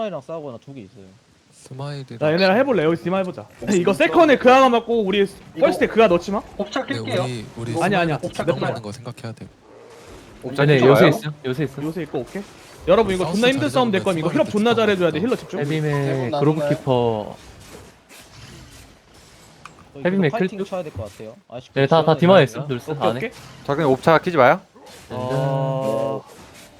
스마일이랑 싸우거나 두 개 있어요. 스마일이랑 나 얘네랑 해볼래? 여기 디마 해보자. 이거 세컨에 그아가 맞고 우리 퍼스트에 그아 넣지 마? 옵차 네, 낄게요. 우리 우리 아니야, 아니야. 번? 먹는 거 생각해야 돼. 아니 요새 있어. 요새 있어. 요새 있고 오케이. 여러분 이거 존나 힘든 싸움 될 거면 이거 힐업 존나 잘해줘야 돼. 힐러 집중. 헤비메 그로브 키퍼. 저희 헤비 계속 맥클 파이팅 쪽? 쳐야 될 것 같아요. 아쉽게 네다 다 시간이 디마 많이 했음 눌스 오케이 오케이. 자 그냥 옵차 키지 마요. 어...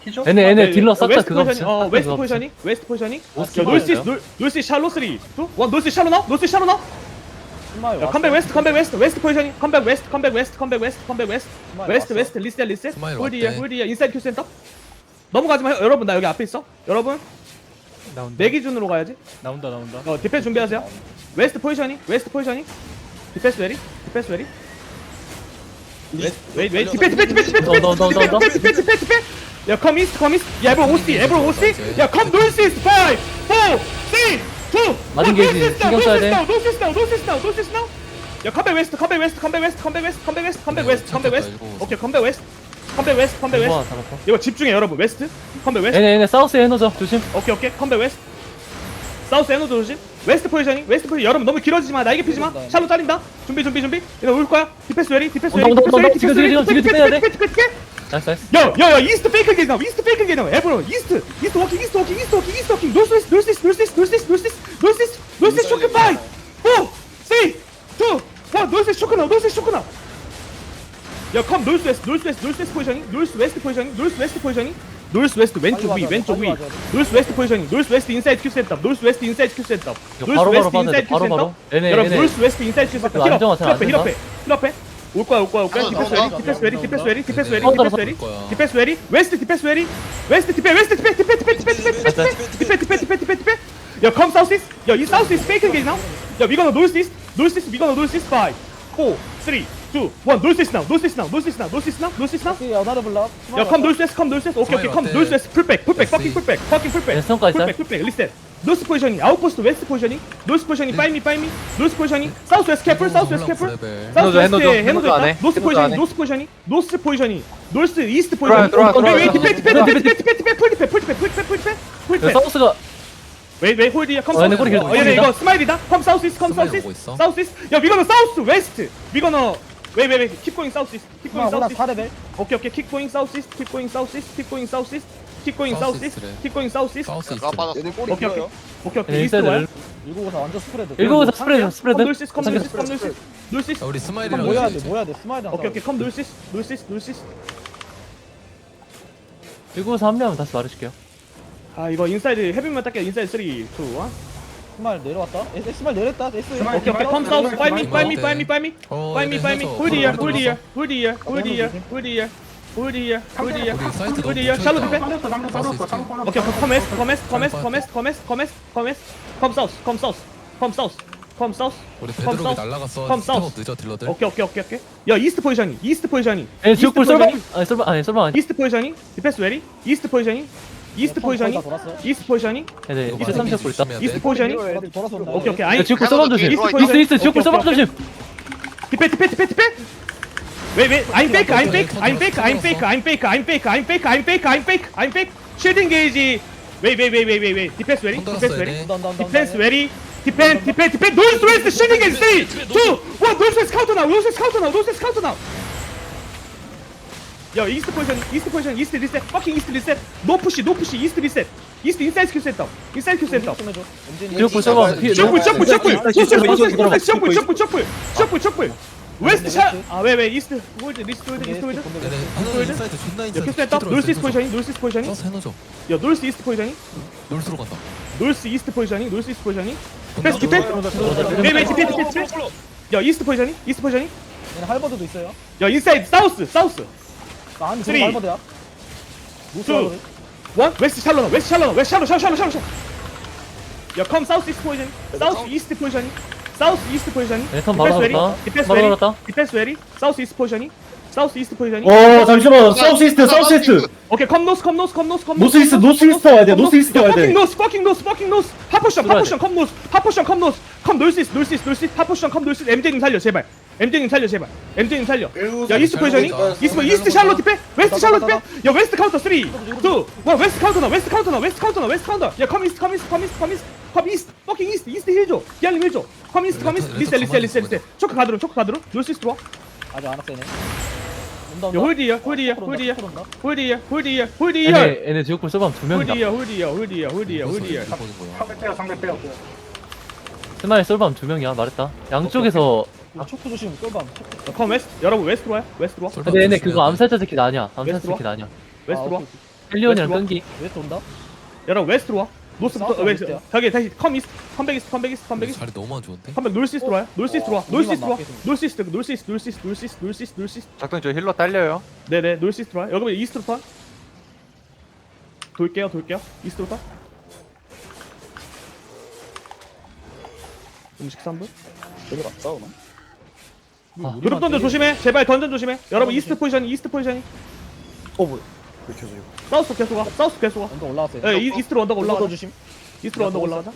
키죠? 얘네 얘네 네, 딜러 어, 웨스트 그거 없지 어 웨스트 포지션이 웨스트 포지션이 오스트 야 놀스 포지션이요? 놀 놀스 샬로 3 2 1 놀스 샬로 나 놀스 샬로 나 야. 컴백 웨스트 컴백 웨스트 웨스트 포지션이 컴백 웨스트 컴백 웨스트 컴백 웨스트 컴백 웨스트 웨스트. 웨스트 리셋 리셋 스마일 홀디야 왔대. 홀디야 인사이드 큐 센터 넘어가지 마 여러분 나 여기 앞에 있어 여러분 나온다 내 기준으로 가야지 나온다 나온다 어 디펜스 준비하세요 웨스트 포지션이 웨스트 포지션이 디펜스 웨리 디펜스 웨리 웨이트 웨이트 디펜스 디펜스 디펜스 디펜스. 디펜스 디펜스 디펜스 디펜스 야, come east, come east. 야, 에브로 오스티, 에브로 오스티. 야, come north east. Five, four, six, two. 맞은 게지. 신경 써야 돼. North east now, north east now, north east now. 야, come back west, come back west, come back west, come back west, come back west, come back west, come back west. 오케이, come back west. 컴백 웨스트 컴백 웨스트 이거 집중해 여러분 웨스트 컴백 웨스트 얘네 얘네 사우스 에너죠 조심 오케이 오케이 컴백 웨스트 사우스 에너죠 조심 웨스트 포지셔닝 웨스트 포지셔 여러분 너무 길어지지 마 날개 피지 마 샬로 잘린다 준비 준비 준비 얘네 올 거야 디펜스 웨리 디펜스 웨리 디펜스 웨리 디펜스 웨리 디펜스 웨리 디펜스 웨리 나이스 나이스. 야 야 야 이스트 페이크 게이나 이스트 페이크 게이나 에브로 이스트 이스트 워킹 이스트 워킹 이스트 워킹 이스트 워킹. 노스 이스트 노스 이스트 노스 이스트 노스 이스트 노스 이스트 노스 이스트 노스 이스트 쇼크 파이 4 3 2 1 노스 이스트 쇼크 나우 노스 이스트 쇼크 나우 야컴 노스 웨스트 노스 웨스트 노스 웨스트 포지션이 노스 웨스트 포지션이 노스 웨스트 포지션이 노스 웨스트 왼쪽 위 왼쪽 위. 노스 웨스트 포지션이 노스 웨스트 인사이드 큐 센터 노스 웨스트 인사이드 큐 센터 이거 노스 바로 바로 웨스트 빠져야 돼 인사이드 큐 바로 바로. 얘네 여러분 얘네. 노스 웨스트 인사이드 큐안 힐업 힐업해 힐업해 힐업해 올 거야 올 거야 올 거야 아, 디펜스 나, 웨리 나, 디펜스 나, 웨리 나, 디펜스 나, 웨리 디펜스 나, 웨리 나, 디펜스 나, 웨리 거야. 디펜스 웨리 웨스트 디펜스 웨리 웨스트 디펜 웨스트 디펜 디펜 디펜 디펜 디펜 디펜 디펜 디펜 디펜 디펜 디펜 디펜 야컴 사우스 이스트 야이 사우스 이스트 페이크 게이 나우 야 위거너 노스 이스트 노스 이스트 위거너 노스 이스트 5 4 3 2 1 노스 이스트 나우 노스 이스트 나우 노스 이스트 나우 노스 이스트 나우 노스 이스트 나우 야 나를 불러. 야, 컴 놀스 웨스트, 컴 놀스 웨스트. 오케이, 오케이, 컴 어때? 놀스 웨스트. 풀백, 풀백. 퍼킹 풀백, 퍼킹 풀백. 네, 풀백, 풀백, 리셋. 노스 포지션이 아웃포스트 웨스트 포지션이 노스 포지션이 파이미 파이미 노스 포지션이 사우스 웨스트 캐플 사우스 웨스트 캐플 사우스 해노저, 웨스트에 해노저, 해노저 해노저 안 있다. 해. 노스 해노저 포지션이 안 해. 노스 포지션이 노스 포지션이 노스 이스트 포지션이 들어와, 들어와, 웨이, 들어와. 디펜 디펜 들어와. 디펜 디펜 디펜 풀 디펜 풀 디펜 풀 디펜 풀 디펜 풀 디펜 사우스가 웨이 웨이 홀디야 컴 어, 얘네 사우스 꼬리 길어, 어 얘네 꼬리다. 이거 스마일이다. 컴 사우스 이스트 컴 스마일 사우스 보고 이스트 있어? 사우스 이스트 야 위거너 사우스 웨스트 위거너 웨이 웨이 웨이 킵 고잉 사우스 이스트 킵 고잉 사우스 이스트 4레벨. 오케이 오케이 east. Keep going south east. Keep going South south east. east래. keep going south east. 사우스 이스트. 얘들 꼬리 오케이 오케이. 길어요. 오케이. 오케이 이스트 와요 1954 완전 스프레드. 일곱에서 스프레드 스프레드. 컴 놀시스 컴 놀시스 컴 놀시스 놀시스 야, 우리 스마일이랑 모여야 이제 돼 모여야 돼 스마일이랑. 오케이 오케이. 컴 놀시스 놀시스 놀시스 일곱에서 한 명은 다시 말해줄게요. 아 이거 인사이드 헤비만 딱게 인사이드 3 2 1 스마일 내려왔다. S 스마일 내렸다. S. 스마일 오케이 오케이. 컴 사우스. 파이 미 파이 미 파이 미 파이 미 어, 파이 미 얘네 파이 미 해서 홀드 히어 바로 홀드 히어 들어가서. 홀드 히어 홀드 히어 홀드 히어 홀드 히어 홀드 히어 우리 사이트 너무 홀드 히어 샬로 디펜 Furia, Furia, Furia. Shallow defend. Okay, commence, commence, commence, commence, commence, commence, commence. Come south, come south, come south, come south. 우리 베드록이 날라갔어. 컴 사우스. 늦어 딜러들. 오케이 오케이 오케이 오케이. 야 이스트 포지션이, 이스트 포지션이. 에 지옥불 설마? 아, 아니 설마 아니 설마 아니. 이스트 포지션이. 디펜스 웨리. 이스트 포지션이. 이스트 포지션이. 이스트 포지션이. 네네. 이스트 30불 있다. 이스트 포지션이. 오케이 오케이. 네, 아니 지옥불 아, 써봐 조심. 이스트 이스트 지옥불 써봐 조심. 디펜 디펜 디펜 디펜. 왜왜? I'm fake I'm fake I'm fake I'm fake I'm fake I'm fake I'm fake I'm fake I'm fake I'm fake. 쉴딩 게이지 왜왜왜왜왜왜 디펜스 웨리 손 디펜스 달았어, 웨리 얘네. 온다 온다 온다. 디펜스 웨리 디펜 디펜 디펜 노스 웨스트 쉴딩 게이지 3 2 1 노스 웨스트 카운터 나우 노스 웨스트 카운터 나우 노스 웨스트 카운터 나우 야 이스트 포지션 이스트 포지션 이스트 리셋 퍼킹 이스트 리셋 노 푸시 노 푸시 이스트 리셋 이스트 인사이드 큐 센터 인사이드 큐 센터 좀 해줘. 엔진이. 지옥불 썰방 피- 셔플 셔플 셔플 셔플, 셔플 셔플, 셔플 셔플, 셔플 셔플 셔플 셔플 셔플 웨스트 네, 샷아 왜 왜 이스트 홀드 리스트 홀드 리스트 홀드 얘네 하늘 인사이드 존나 야 인사이드. 큐 센터 놀스 이스트 포지션이 놀스 이스트 포지션이 사우스 해노저. 야 놀스 이스트 포지션이 놀스로 간다. 놀스 이스트 포지션이 놀스 이스트 포지션이 건너. 디펜스 디펜스 네네 디펜스 디펜스 야 이스트 포지션이 이스트 포지션이 얘네 할버드도 있어요. 야 인사이드 사우스 사우스 나 아니 쓰리. 저거 할버드야. 무슨 투. 할버드? 원 웨스트 샬로나 웨스트 샬로나 웨스트 샬로 샬로 샬로 샬로 샬로 야 컴 사우스 이스트 포지션이 사우스 이스트 포지션이 사우스 이스트 포지션이 턴 바로 달았다. 디펜스 바로 웨리 달았다. 디펜스 웨리 사우스 이스트 포지션이 사우스 이스트 포지션이 어 잠시만 사우스 이스트 사우스 이스트 오케이 컴 노스 컴 노스 컴 노스 컴 노스 이스트 노스 이스트 와야 돼. 노스 이스트 와야 퍼킹 돼. 노스 퍼킹 노스 퍼킹 노스 하포션 들어야 하포션 컴 노스 하포션 컴 노스 컴 이스트 놀스 이스트 놀스 이스트 하포션 컴 놀스 이스트 MJ님 살려 제발 MJ님 살려 제발. MJ님 살려. 야 이스트 나온다. 이스트 이스트. 샬롯 빼? 웨스트 샬롯 빼야 웨스트 카운터 3 2 1 웨스트 카운터 나 웨스트 카운터 나 웨스트 카운터 나 웨스트 카운터. 야컴 이스트 컴 이스트 컴 이스트 컴 이스트. 컴 이스트. 퍼킹 이스트. 이스트 힐줘. 기알림 힐줘. 컴 이스트 컴 이스트. 리셋 리셋 리셋 리셋 초크 가드론 초크 가드론 놀수 있어 아직 안야 온다. 홀디야 홀디야 홀디야. 홀디야 홀디야 홀디야 얘네 얘네 지옥불 서브하면 두 명이다. 홀디야 홀디야 홀디야 홀디야 홀디야. 상대 빼요 상대 빼요 스마일 서브하면 두 명이야. 말했다. 양쪽에서 초크 조심. 초크. 컴 웨스트 여러분 웨스트로 와요 웨스트로? 와 근데 얘네 그거 암살자 새끼 아니야. 암살자 웨스트로? 새끼 아니야. 웨스트로 와. 헬리온이랑 웨스트로? 끈기. 웨스트 온다. 여러분 웨스트로 와. 노스부터 사우스 웨스트. 웨스트야. 저기 다시 컴 이스트 컴백 이스트 컴백 이스트 컴백 이스트. 자리 너무 안 좋은데? 컴백 놀스 이스트로 와요 놀스 이스트로 와. 어, 놀스 이스트로 와. 놀스 이스트 놀스 이스트 놀스 이스트 놀스 이스트 놀스 이스트 놀스 이스트. 작동 저 힐러 딸려요. 네네 놀스 이스트로 와. 여러분 이스트로 턴. 돌게요 돌게요. 이스트로 턴 음식 3분? 내려갔어 그만. 아, 그룹 던전 조심해. 제발 던전 조심해. 여러분 이스트 포지션 이스트 포지션이. 어 뭐? 사우스 계속 와 사우스 계속 와 언더 올라왔어요. 예, 이- 이스트로 언덕 올라가 올라가자. 조심. 이스트로 언덕 올라가자.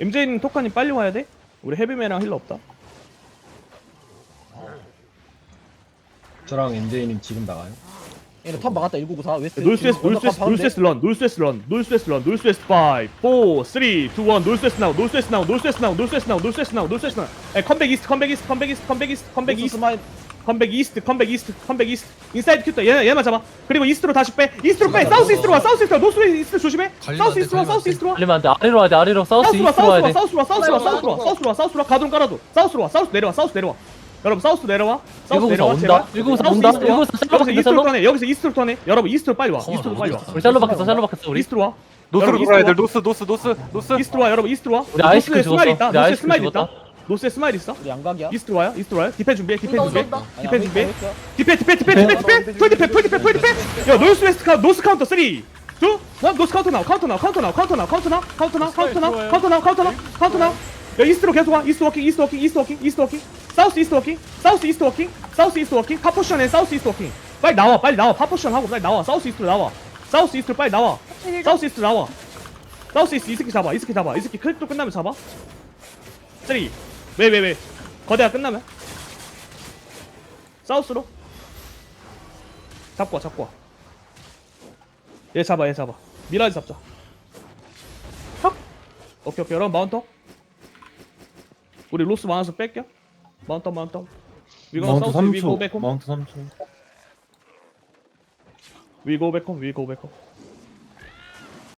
MJ님 토카님 빨리 와야 돼? 우리 헤비맨이랑 힐러 없다. 저랑 MJ님 지금 나가요? 얘네 턴 막았다. 1994 웨스트. 놀스웨스 지금 언더 놀스웨스 가- 가운데. 놀스웨스 런 놀스웨스 런 놀스웨스 런 놀스웨스 5 4 3 2 1 놀스웨스 나우 놀스웨스 나우 놀스웨스 나우 놀스웨스 나우 놀스웨스 나우 놀스웨스 나우. 에 컴백 이스트 컴백 이스트 컴백 이스트 컴백 이스트 컴백 이스트. 컴백 이스트 컴백 이스트 컴백 이스트. 인사이드 큐터 얘 얘만 잡아. 그리고 이스트로 다시 빼. 이스트로 빼. 사우스 이스트로 와 사우스 이스트로 노스 이스트 조심해. 사우스 안 돼, 이스트로 와 사우스 안 돼. 이스트로 와. 달리면 안돼. 아래로 와야 돼 아래로. 사우스 와 이스트로 와야 돼. 사우스로 와 사우스로 와 사우스로 와 사우스로 와 사우스로 와. 가드론 깔아줘 사우스로 와 사우스 내려와. 사우스 내려와 여러분 사우스 내려와? 사우스 194 내려와 온다? 제발? 194 사우스 온다? 이스트로 와. 194 여기서 샬롯 이스트로 터네 여기서 이스트로 터네. 여러분 이스트로 빨리 와. 이스트로 빨리 와. 우리 샬롯 박혔어 샬롯 박혔어 우리. 이스트로 와. 노스로 여러분, 돼. 이스트로 노스 노스 노스 노스. 이스트로 와 여러분 이스트로 와. 우리 아이스크림 노스에 스마일 죽었어. 있다. 우리 노스에 아이스크림 스마일 있다. 노스에 스마일 있어? 우리 양각이야. 이스트로 와요? 이스트로 와요? 디펜 준비해 디펜 준비해. 디펜 준비해. 디펜 디펜 디펜 디펜 디펜. 풀 디펜 풀 디펜 풀 디펜. 야 노스 웨스트 카 노스 카운터 3 2 1 노스 카운터 나우 카운터 나우 카운터 나우 카운터 나우 카운터 나우 카운터 나우 카운터 나우 카운터 나우 카운터 나우 카운터 나 우야 이스트로 계속 와. 이스트 워킹 이스트 워킹 이스트 워킹 이스트 워킹. 사우스 이스트 워킹. 사우스 이스트 워킹. 사우스 이스트 워킹. 파포션 앤 사우스 이스트 워킹. 빨리 나와 빨리 나와. 파포션 하고 빨리 나와. 사우스 이스트로 나와. 사우스 이스트로 빨리 나와. 사우스 이스트 나와. 사우스 이스트 이 새끼 잡아 이 새끼 잡아. 이 새끼 클릭도 끝나면 잡아. 3 왜왜 왜? 거대가 끝나면? 사우스로? 잡고 와 잡고 와 얘 잡아 얘 잡아. 미라지 잡자. 헉! 오케이 오케이. 여러분 마운터 우리 로스 많아서 뺄게요. 마운트 다운, 마운트 다운. We gonna 마운트 south, we go back 3초 home. 마운트 3초 We go back home. We go back home.